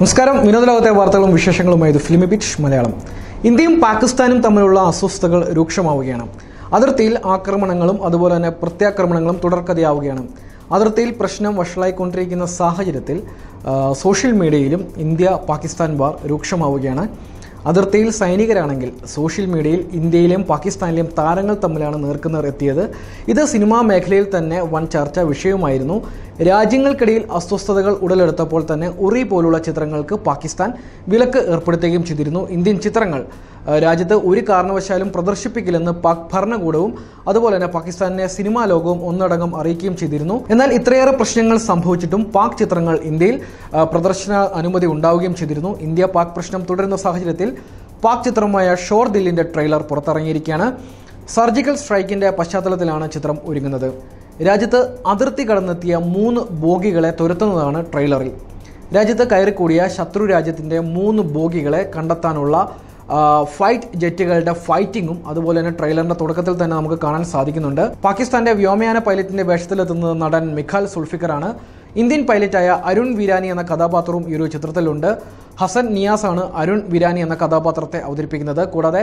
നമസ്കാരം. വിനോദ ലോകത്തെ വാർത്തകളും വിശേഷങ്ങളുമായി ഇത് ഫിലിമി ബിറ്റ് മലയാളം. ഇന്ത്യയും പാകിസ്ഥാനും തമ്മിലുള്ള അസ്വസ്ഥതകൾ രൂക്ഷമാവുകയാണ്. അതിർത്തിയിൽ ആക്രമണങ്ങളും അതുപോലെ തന്നെ പ്രത്യാക്രമണങ്ങളും തുടർക്കഥയാവുകയാണ്. അതിർത്തിയിൽ പ്രശ്നം വഷളായിക്കൊണ്ടിരിക്കുന്ന സാഹചര്യത്തിൽ സോഷ്യൽ മീഡിയയിലും ഇന്ത്യ പാകിസ്ഥാൻ വാർ രൂക്ഷമാവുകയാണ്. അതിർത്തിയിൽ സൈനികരാണെങ്കിൽ സോഷ്യൽ മീഡിയയിൽ ഇന്ത്യയിലെയും പാകിസ്ഥാനിലെയും താരങ്ങൾ തമ്മിലാണ് നേർക്കുനേർ എത്തിയത്. ഇത് സിനിമാ മേഖലയിൽ തന്നെ വൻ ചർച്ചാ വിഷയമായിരുന്നു രാജ്യങ്ങൾക്കിടയിൽ അസ്വസ്ഥതകൾ ഉടലെടുത്തപ്പോൾ തന്നെ ഉറി പോലുള്ള ചിത്രങ്ങൾക്ക് പാകിസ്ഥാൻ വിലക്ക് ഏർപ്പെടുത്തുകയും ചെയ്തിരുന്നു. ഇന്ത്യൻ ചിത്രങ്ങൾ രാജ്യത്ത് ഒരു കാരണവശാലും പ്രദർശിപ്പിക്കില്ലെന്ന് പാക് ഭരണകൂടവും അതുപോലെ തന്നെ പാകിസ്ഥാനിലെ സിനിമാ ലോകവും ഒന്നടങ്കം അറിയിക്കുകയും ചെയ്തിരുന്നു. എന്നാൽ ഇത്രയേറെ പ്രശ്നങ്ങൾ സംഭവിച്ചിട്ടും പാക് ചിത്രങ്ങൾ ഇന്ത്യയിൽ പ്രദർശന അനുമതി ഉണ്ടാവുകയും ചെയ്തിരുന്നു. ഇന്ത്യ പാക് പ്രശ്നം തുടരുന്ന സാഹചര്യത്തിൽ പാക് ചിത്രമായ ഷോർ ദില്ലിന്റെ ട്രെയിലർ പുറത്തിറങ്ങിയിരിക്കുകയാണ്. സർജിക്കൽ സ്ട്രൈക്കിന്റെ പശ്ചാത്തലത്തിലാണ് ചിത്രം ഒരുങ്ങുന്നത്. രാജ്യത്ത് അതിർത്തി കടന്നെത്തിയ മൂന്ന് ബോഗികളെ തുരത്തുന്നതാണ് ട്രെയിലറിൽ. രാജ്യത്ത് കയറിക്കൂടിയ ശത്രു രാജ്യത്തിന്റെ മൂന്ന് ബോഗികളെ കണ്ടെത്താനുള്ള ഫൈറ്റ് ജെറ്റുകളുടെ ഫൈറ്റിങ്ങും അതുപോലെ തന്നെ ട്രെയിലറിന്റെ തുടക്കത്തിൽ തന്നെ നമുക്ക് കാണാൻ സാധിക്കുന്നുണ്ട്. പാകിസ്ഥാന്റെ വ്യോമയാന പൈലറ്റിന്റെ വേഷത്തിലെത്തുന്നത് നടൻ മിഖാൽ സുൾഫിക്കറാണ് ഇന്ത്യൻ പൈലറ്റായ അരുൺ വിരാനി എന്ന കഥാപാത്രവും ഈ ഒരു ചിത്രത്തിലുണ്ട്. ഹസൻ നിയാസ് ആണ് അരുൺ വിരാനി എന്ന കഥാപാത്രത്തെ അവതരിപ്പിക്കുന്നത്. കൂടാതെ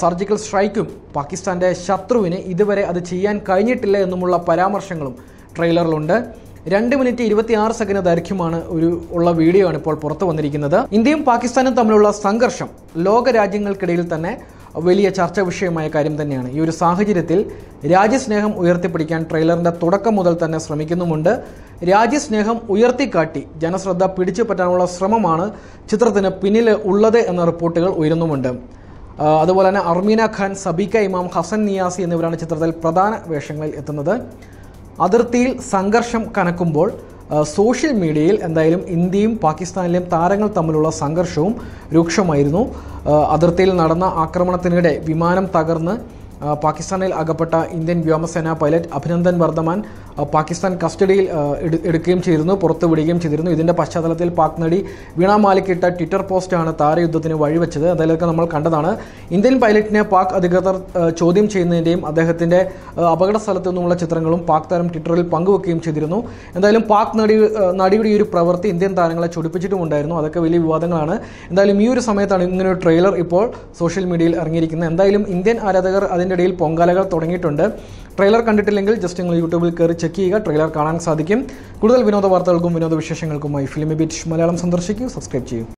സർജിക്കൽ സ്ട്രൈക്കും പാകിസ്ഥാന്റെ ശത്രുവിന് ഇതുവരെ അത് ചെയ്യാൻ കഴിഞ്ഞിട്ടില്ല എന്നുമുള്ള പരാമർശങ്ങളും ട്രെയിലറിലുണ്ട് രണ്ട് മിനിറ്റ് ഇരുപത്തിയാറ് സെക്കൻഡ് ദൈർഘ്യമാണ് ഒരു ഉള്ള വീഡിയോ ആണ് ഇപ്പോൾ പുറത്തു വന്നിരിക്കുന്നത്. ഇന്ത്യയും പാകിസ്ഥാനും തമ്മിലുള്ള സംഘർഷം ലോക രാജ്യങ്ങൾക്കിടയിൽ തന്നെ വലിയ ചർച്ചാ വിഷയമായ കാര്യം തന്നെയാണ്. ഈ ഒരു സാഹചര്യത്തിൽ രാജ്യസ്നേഹം ഉയർത്തിപ്പിടിക്കാൻ ട്രെയിലറിന്റെ തുടക്കം മുതൽ തന്നെ ശ്രമിക്കുന്നുമുണ്ട്. രാജ്യസ്നേഹം ഉയർത്തിക്കാട്ടി ജനശ്രദ്ധ പിടിച്ചു പറ്റാനുള്ള ശ്രമമാണ് ചിത്രത്തിന് പിന്നിൽ ഉള്ളത് എന്ന റിപ്പോർട്ടുകൾ ഉയരുന്നുമുണ്ട്. അതുപോലെ തന്നെ അർമീന ഖാൻ സബീക്ക ഇമാം ഹസൻ നിയാസി എന്നിവരാണ് ചിത്രത്തിൽ പ്രധാന വേഷങ്ങളിൽ എത്തുന്നത്. അതിർത്തിയിൽ സംഘർഷം കനക്കുമ്പോൾ സോഷ്യൽ മീഡിയയിൽ എന്തായാലും ഇന്ത്യയും പാകിസ്ഥാനിലെയും താരങ്ങൾ തമ്മിലുള്ള സംഘർഷവും രൂക്ഷമായിരുന്നു. അതിർത്തിയിൽ നടന്ന ആക്രമണത്തിനിടെ വിമാനം തകർന്ന് പാകിസ്ഥാനിൽ അകപ്പെട്ട ഇന്ത്യൻ വ്യോമസേന പൈലറ്റ് അഭിനന്ദൻ വർദ്ധമാൻ പാകിസ്ഥാൻ കസ്റ്റഡിയിൽ എടുക്കുകയും ചെയ്തിരുന്നു പുറത്തു വിടുകയും ചെയ്തിരുന്നു. ഇതിന്റെ പശ്ചാത്തലത്തിൽ പാക് നടി വീണ മാലിക് ഇട്ട ട്വിറ്റർ പോസ്റ്റാണ് താരയുദ്ധത്തിന് വഴിവെച്ചത്. അതിലൊക്കെ നമ്മൾ കണ്ടതാണ്. ഇന്ത്യൻ പൈലറ്റിനെ പാക് അധികൃതർ ചോദ്യം ചെയ്യുന്നതിന്റെയും അദ്ദേഹത്തിന്റെ അപകട സ്ഥലത്തു ചിത്രങ്ങളും പാക് താരം ട്വിറ്ററിൽ പങ്കുവെക്കുകയും ചെയ്തിരുന്നു. എന്തായാലും പാക് നടി നടിയുടെ ഈ ഒരു പ്രവൃത്തി ഇന്ത്യൻ താരങ്ങളെ ചൊടിപ്പിച്ചിട്ടുമുണ്ടായിരുന്നു. അതൊക്കെ വലിയ വിവാദങ്ങളാണ്. എന്തായാലും ഈ ഒരു സമയത്താണ് ഇങ്ങനെ ഒരു ട്രെയിലർ ഇപ്പോൾ സോഷ്യൽ മീഡിയയിൽ ഇറങ്ങിയിരിക്കുന്നത്. എന്തായാലും ഇന്ത്യൻ ആരാധകർ അതിന്റെ ഇടയിൽ പൊങ്കാലകൾ തുടങ്ങിയിട്ടുണ്ട്. ട്രെയിലർ കണ്ടിട്ടില്ലെങ്കിൽ ജസ്റ്റ് നിങ്ങൾ യൂട്യൂബിൽ കയറി ചെക്ക് ചെയ്യുക. ട്രെയിലർ കാണാൻ സാധിക്കും. കൂടുതൽ വിനോദ വാർത്തകൾക്കും വിനോദ വിശേഷങ്ങൾക്കുമായി ഫിലിമി ബീറ്റ് മലയാളം സന്ദർശിക്കൂ. സബ്സ്ക്രൈബ് ചെയ്യൂ.